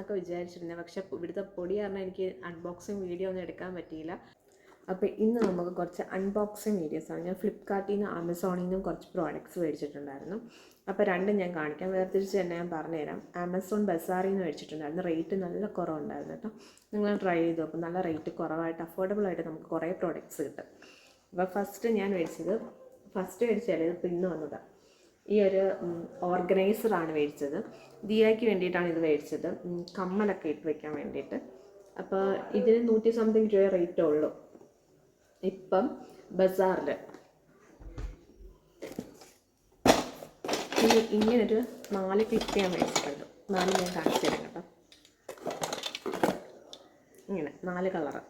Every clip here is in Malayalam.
എടുക്കാമെന്നൊക്കെ വിചാരിച്ചിരുന്നത് പക്ഷേ ഇവിടുത്തെ പൊടി കാരണം എനിക്ക് അൺബോക്സിങ് വീഡിയോ ഒന്നും എടുക്കാൻ പറ്റിയില്ല. അപ്പോൾ ഇന്ന് നമുക്ക് കുറച്ച് അൺബോക്സിങ് വീഡിയോസാണ് ഞാൻ ഫ്ലിപ്കാർട്ടിൽ നിന്ന് ആമസോണിൽ നിന്നും കുറച്ച് പ്രോഡക്റ്റ്സ് മേടിച്ചിട്ടുണ്ടായിരുന്നു. അപ്പോൾ രണ്ടും ഞാൻ കാണിക്കാം. വേർതിരിച്ച് തന്നെ ഞാൻ പറഞ്ഞുതരാം. ആമസോൺ ബസാറിൽ നിന്ന് മേടിച്ചിട്ടുണ്ടായിരുന്നു. റേറ്റ് നല്ല കുറവുണ്ടായിരുന്നു കേട്ടോ. നിങ്ങൾ ട്രൈ ചെയ്ത് നോക്കും. നല്ല റേറ്റ് കുറവായിട്ട് അഫോർഡബിൾ ആയിട്ട് നമുക്ക് കുറേ പ്രോഡക്റ്റ്സ് കിട്ടും. അപ്പോൾ ഫസ്റ്റ് ഞാൻ മേടിച്ചത് ഫസ്റ്റ് മേടിച്ചാൽ ഇത് ഇന്ന് വന്നതാണ് ഈ ഒരു ഓർഗനൈസറാണ് മേടിച്ചത് ദിയയ്ക്ക് വേണ്ടിയിട്ടാണ് ഇത് മേടിച്ചത് കമ്മലൊക്കെ ഇട്ട് വെക്കാൻ വേണ്ടിയിട്ട്. അപ്പോൾ ഇതിന് നൂറ്റി സംതിങ് രൂപ റേറ്റേ ഉള്ളൂ. ഇപ്പം ബസാറിൽ ഇങ്ങനൊരു നാല് ക്ലിപ്പ് ഞാൻ മേടിച്ചിട്ടുണ്ട് നാല് ഞാൻ കാണിച്ചു തരാം കേട്ടോ. ഇങ്ങനെ നാല് കളറ്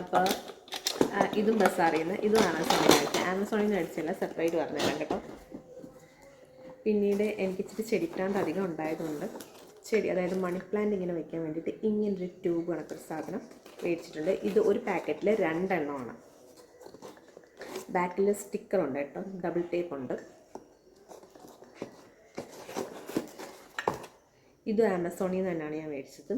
അപ്പോൾ ഇതും ബസാറിൽ നിന്ന് ഇതും ആമസോണിൽ നിന്ന് മേടിച്ചത് ആമസോണിൽ നിന്ന് മേടിച്ചല്ല സെപ്പറേറ്റ് പറഞ്ഞു തരാം കേട്ടോ. പിന്നീട് എനിക്ക് ഇച്ചിരി ചെടിപ്ലാന്റ് അധികം ഉണ്ടായതുകൊണ്ട് ചെടി അതായത് മണി പ്ലാന്റ് ഇങ്ങനെ വെക്കാൻ വേണ്ടിയിട്ട് ഇങ്ങനൊരു ട്യൂബ് കണക്കൊരു സാധനം മേടിച്ചിട്ടുണ്ട്. ഇത് ഒരു പാക്കറ്റിൽ രണ്ടെണ്ണമാണ്. ബാക്കിൽ സ്റ്റിക്കർ ഉണ്ട് കേട്ടോ. ഡബിൾ ടേപ്പ് ഉണ്ട്. ഇത് ആമസോണിൽ നിന്ന് തന്നെയാണ് ഞാൻ മേടിച്ചത്.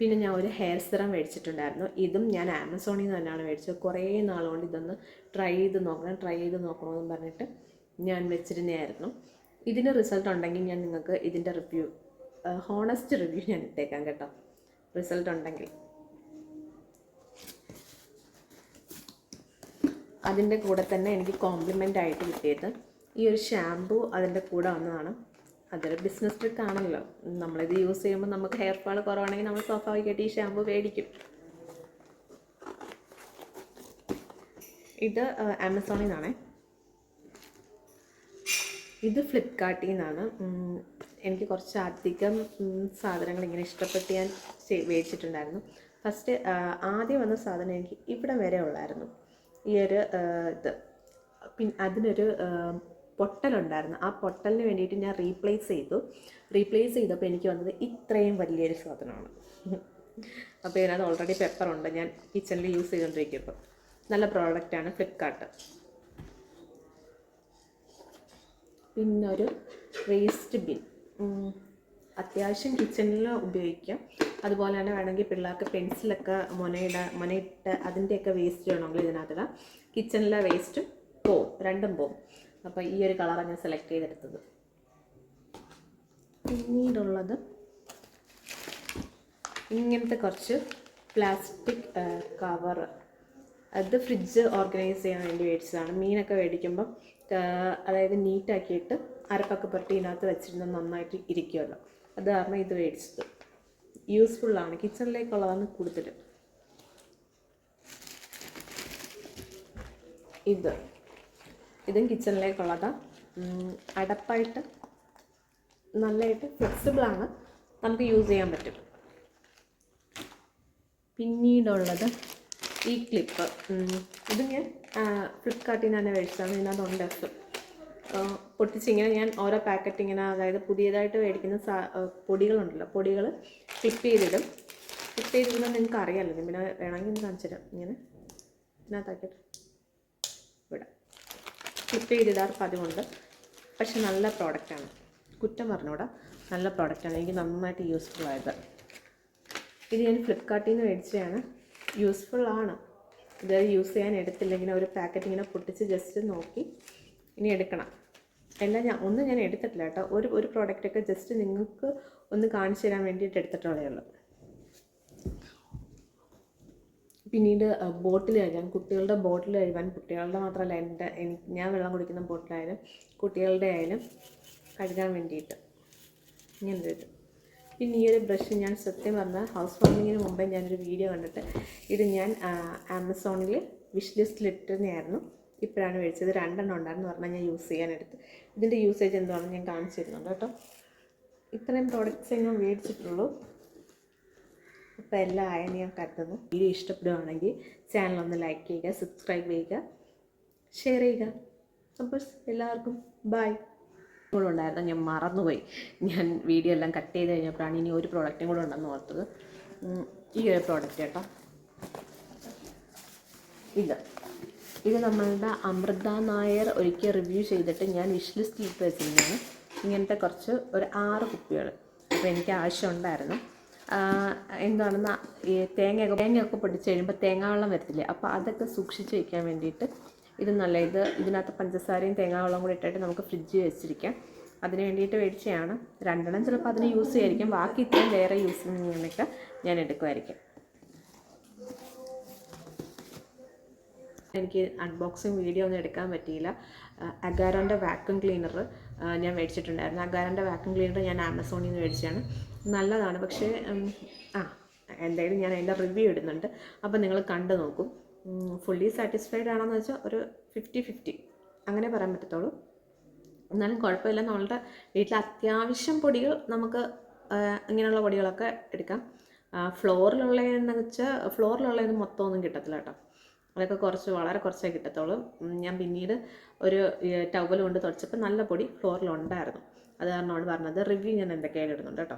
പിന്നെ ഞാൻ ഒരു ഹെയർ സിറം മേടിച്ചിട്ടുണ്ടായിരുന്നു. ഇതും ഞാൻ ആമസോണിൽ നിന്ന് തന്നെയാണ് മേടിച്ചത്. കുറേ നാളുകൊണ്ട് ഇതൊന്ന് ട്രൈ ചെയ്ത് നോക്കണം ട്രൈ ചെയ്ത് നോക്കണമെന്ന് പറഞ്ഞിട്ട് ഞാൻ വെച്ചിരുന്നതായിരുന്നു. ഇതിന് റിസൾട്ട് ഉണ്ടെങ്കിൽ ഞാൻ നിങ്ങൾക്ക് ഇതിന്റെ റിവ്യൂ ഹോണസ്റ്റ് റിവ്യൂ ഞാൻ ഇട്ടേക്കാം കേട്ടോ. റിസൾട്ട് ഉണ്ടെങ്കിൽ. അതിന്റെ കൂടെ തന്നെ എനിക്ക് കോംപ്ലിമെന്റ് ആയിട്ട് കിട്ടിയത് ഈ ഒരു ഷാമ്പു അതിന്റെ കൂടെ വന്നതാണ്. അതൊരു ബിസിനസ് ട്രിക്ക് ആണല്ലോ. നമ്മളിത് യൂസ് ചെയ്യുമ്പോൾ നമുക്ക് ഹെയർ ഫാൾ കുറവാണെങ്കിൽ നമ്മൾ സ്വാഭാവികമായിട്ട് ഈ ഷാമ്പു മേടിക്കും. ഇത് ആമസോണിൽ നിന്നാണേ. ഇത് ഫ്ലിപ്കാർട്ടിൽ നിന്നാണ് എനിക്ക് കുറച്ചധികം സാധനങ്ങൾ ഇങ്ങനെ ഇഷ്ടപ്പെട്ട് ഞാൻ മേടിച്ചിട്ടുണ്ടായിരുന്നു ഫസ്റ്റ് ആദ്യം വന്ന സാധനം എനിക്ക് ഇവിടെ വരെ ഉള്ളായിരുന്നു. ഈ ഒരു ഇത്. പിന്നെ അതിനൊരു പൊട്ടലുണ്ടായിരുന്നു. ആ പൊട്ടലിന് വേണ്ടിയിട്ട് ഞാൻ റീപ്ലേസ് ചെയ്തു. റീപ്ലേസ് ചെയ്തപ്പോൾ എനിക്ക് വന്നത് ഇത്രയും വലിയൊരു സാധനമാണ്. അപ്പോൾ ഇതിനകത്ത് ഓൾറെഡി പെപ്പറുണ്ട് ഞാൻ കിച്ചണിൽ യൂസ് ചെയ്തുകൊണ്ടിരിക്കുമ്പോൾ നല്ല പ്രോഡക്റ്റാണ് ഫ്ലിപ്കാർട്ട്. പിന്നെ ഒരു വേസ്റ്റ് ബിൻ അത്യാവശ്യം കിച്ചണിൽ ഉപയോഗിക്കാം. അതുപോലെ തന്നെ വേണമെങ്കിൽ പിള്ളേർക്ക് പെൻസിലൊക്കെ മുനയിട മുനയിട്ട് അതിന്റെയൊക്കെ വേസ്റ്റ് വേണമെങ്കിൽ ഇതിനകത്തിടാം. കിച്ചണിലെ വേസ്റ്റും പോവും രണ്ടും പോവും അപ്പോൾ ഈ ഒരു കളറാണ് ഞാൻ സെലക്ട് ചെയ്തെടുത്തത്. പിന്നീടുള്ളത് ഇങ്ങനത്തെ കുറച്ച് പ്ലാസ്റ്റിക് കവർ അത് ഫ്രിഡ്ജ് ഓർഗനൈസ് ചെയ്യാൻ വേണ്ടി മേടിച്ചതാണ്. മീനൊക്കെ മേടിക്കുമ്പം അതായത് നീറ്റാക്കിയിട്ട് അരപ്പൊക്കെ പുരട്ടി ഇതിനകത്ത് വെച്ചിരുന്ന നന്നായിട്ട് ഇരിക്കുമല്ലോ അത് കാരണം ഇത് മേടിച്ചത്. യൂസ്ഫുള്ളാണ് കിച്ചണിലേക്കുള്ളതാണ് കൂടുതൽ ഇത്. ഇതും കിച്ചണിലേക്കുള്ളതാണ് അടപ്പായിട്ട് നല്ലതായിട്ട് ഫ്ലെക്സിബിളാണ് നമുക്ക് യൂസ് ചെയ്യാൻ പറ്റും. പിന്നീടുള്ളത് ഈ ക്ലിപ്പ് ഇത് ഞാൻ ഫ്ലിപ്കാർട്ടിൽ നിന്ന് തന്നെ മേടിച്ചതാണ്. ഇതിനകത്തുണ്ട് പൊട്ടിച്ചിങ്ങനെ ഞാൻ ഓരോ പാക്കറ്റ് ഇങ്ങനെ അതായത് പുതിയതായിട്ട് മേടിക്കുന്ന സാ പൊടികളുണ്ടല്ലോ. പൊടികൾ ക്ലിപ്പ് ചെയ്തിടും. ക്ലിപ്പ് ചെയ്തിടുമ്പോൾ നിങ്ങൾക്ക് അറിയാമല്ലോ പിന്നെ വേണമെങ്കിൽ ഒന്ന് കാണിച്ചു തരാം. ഇങ്ങനെ. ഇതിനകത്താക്കിയിട്ട് ഇവിടെ ക്ലിപ്പ് ചെയ്തിടാറ് പതിവുണ്ട്. പക്ഷെ നല്ല പ്രോഡക്റ്റാണ് കുറ്റം പറഞ്ഞൂടാ നല്ല പ്രോഡക്റ്റാണ് എനിക്ക് നന്നായിട്ട് യൂസ്ഫുൾ ആയത്. ഇത് ഞാൻ ഫ്ലിപ്കാർട്ടിൽ നിന്ന് മേടിച്ചതാണ്. യൂസ്ഫുൾ ആണ്. ഇത് യൂസ് ചെയ്യാൻ എടുത്തില്ല. ഇങ്ങനെ ഒരു പാക്കറ്റ് ഇങ്ങനെ പൊട്ടിച്ച് ജസ്റ്റ് നോക്കി ഇനി എടുക്കണം. എല്ലാം ഞാൻ ഒന്നും ഞാൻ എടുത്തിട്ടില്ല കേട്ടോ. ഒരു ഒരു പ്രോഡക്റ്റൊക്കെ ജസ്റ്റ് നിങ്ങൾക്ക് ഒന്ന് കാണിച്ചു തരാൻ വേണ്ടിയിട്ട് എടുത്തിട്ടുള്ളേ ഉള്ളൂ. പിന്നീട് ബോട്ടിൽ കഴുകാൻ കുട്ടികളുടെ ബോട്ടിൽ കഴുകാൻ കുട്ടികളുടെ മാത്രമല്ല എന്റെ എനിക്ക് ഞാൻ വെള്ളം കുടിക്കുന്ന ബോട്ടിലായാലും കുട്ടികളുടെ ആയാലും കഴുകാൻ വേണ്ടിയിട്ട്. ഇങ്ങനെ ഇത്. പിന്നെ ഈ ഒരു ബ്രഷ് ഞാൻ സത്യം പറഞ്ഞാൽ ഹൗസ് വാമിങ്ങിന് മുമ്പേ ഞാനൊരു വീഡിയോ കണ്ടിട്ട് ഇത് ഞാൻ ആമസോണിൽ വിഷ് ലിസ്റ്റിൽ ഇട്ടുന്നതായിരുന്നു ഇപ്പോഴാണ് മേടിച്ചത്. രണ്ടെണ്ണം ഉണ്ടായിരുന്നു പറഞ്ഞാൽ ഞാൻ യൂസ് ചെയ്യാനെടുത്ത്. ഇതിന്റെ യൂസേജ് എന്താണെന്ന് ഞാൻ കാണിച്ചു തരുന്നുണ്ട് കേട്ടോ. ഇത്രയും പ്രോഡക്റ്റ്സേ ഞാൻ മേടിച്ചിട്ടുള്ളൂ. അപ്പോൾ എല്ലാം ആയെന്ന് ഞാൻ കരുതുന്നു. വീഡിയോ ഇഷ്ടപ്പെടുകയാണെങ്കിൽ ചാനൽ ഒന്ന് ലൈക്ക് ചെയ്യുക സബ്സ്ക്രൈബ് ചെയ്യുക ഷെയർ ചെയ്യുക. അപ്പോൾ എല്ലാവർക്കും ബൈ ഉണ്ടായിരുന്നു ഞാൻ മറന്നുപോയി. ഞാൻ വീഡിയോ എല്ലാം കട്ട് ചെയ്ത് കഴിഞ്ഞപ്പോഴാണ് ഇനി ഒരു പ്രോഡക്റ്റും കൂടെ ഉണ്ടെന്ന് ഓർത്തത്. ഈ ഒരു പ്രോഡക്റ്റ് കേട്ടോ. ഇത്. ഇത് നമ്മളുടെ അമൃത നായർ ഒരിക്കൽ റിവ്യൂ ചെയ്തിട്ട് ഞാൻ വിഷ് ലിസ്റ്റ് ഇട്ട് വെച്ചിരുന്നതാണ് ഇങ്ങനത്തെ കുറച്ച് ഒരു ആറ് കുപ്പികൾ അപ്പോൾ എനിക്ക് ആവശ്യം ഉണ്ടായിരുന്നു ആ, എന്താണെന്ന് ഈ തേങ്ങയൊക്കെ തേങ്ങയൊക്കെ പൊടിച്ച് കഴിയുമ്പോൾ തേങ്ങാവെള്ളം വരത്തില്ലേ? അപ്പോൾ അതൊക്കെ സൂക്ഷിച്ച് വയ്ക്കാൻ വേണ്ടിയിട്ട് ഇത് നല്ല ഇത് ഇതിനകത്ത് പഞ്ചസാരയും തേങ്ങാവെള്ളം കൂടി ഇട്ടിട്ട് നമുക്ക് ഫ്രിഡ്ജിൽ വെച്ചിരിക്കാം. അതിന് വേണ്ടിയിട്ട് മേടിച്ചതാണ് രണ്ടെണ്ണം ചിലപ്പോൾ അതിന് യൂസ് ചെയ്യായിരിക്കും. ബാക്കി ഇത്രയും വേറെ യൂസ് ചെയ്യാനൊക്കെ ഞാൻ എടുക്കുമായിരിക്കും. എനിക്ക് അൺബോക്സിങ് വീഡിയോ ഒന്നും എടുക്കാൻ പറ്റിയില്ല. അഗാരോന്റെ വാക്യൂം ക്ലീനർ ഞാൻ മേടിച്ചിട്ടുണ്ടായിരുന്നു. അഗാരോന്റെ വാക്യൂം ക്ലീനർ ഞാൻ ആമസോണിൽ നിന്ന് മേടിച്ചതാണ്. നല്ലതാണ്. പക്ഷേ ആ എന്തായാലും ഞാൻ അതിന്റെ റിവ്യൂ ഇടുന്നുണ്ട്. അപ്പോൾ നിങ്ങൾ കണ്ടു നോക്കും. ഫുള്ളി സാറ്റിസ്ഫൈഡ് ആണെന്ന് വെച്ചാൽ ഒരു ഫിഫ്റ്റി ഫിഫ്റ്റി അങ്ങനെ പറയാൻ പറ്റത്തുള്ളൂ. എന്നാലും കുഴപ്പമില്ല. നമ്മളുടെ വീട്ടിൽ അത്യാവശ്യം പൊടികൾ നമുക്ക് ഇങ്ങനെയുള്ള പൊടികളൊക്കെ എടുക്കാം. ഫ്ലോറിലുള്ളതെന്ന് വെച്ചാൽ ഫ്ലോറിലുള്ളത് മൊത്തം ഒന്നും കിട്ടത്തില്ല കേട്ടോ. അതൊക്കെ കുറച്ച് വളരെ കുറച്ചേ കിട്ടത്തുള്ളൂ. ഞാൻ പിന്നീട് ഒരു ടവൽ കൊണ്ട് തുടച്ചപ്പോൾ നല്ല പൊടി ഫ്ലോറിലുണ്ടായിരുന്നു. അത് കാരണമാണ് പറഞ്ഞത് റിവ്യൂ ഞാൻ എന്തൊക്കെയായാലും ഇടുന്നുണ്ട് കേട്ടോ.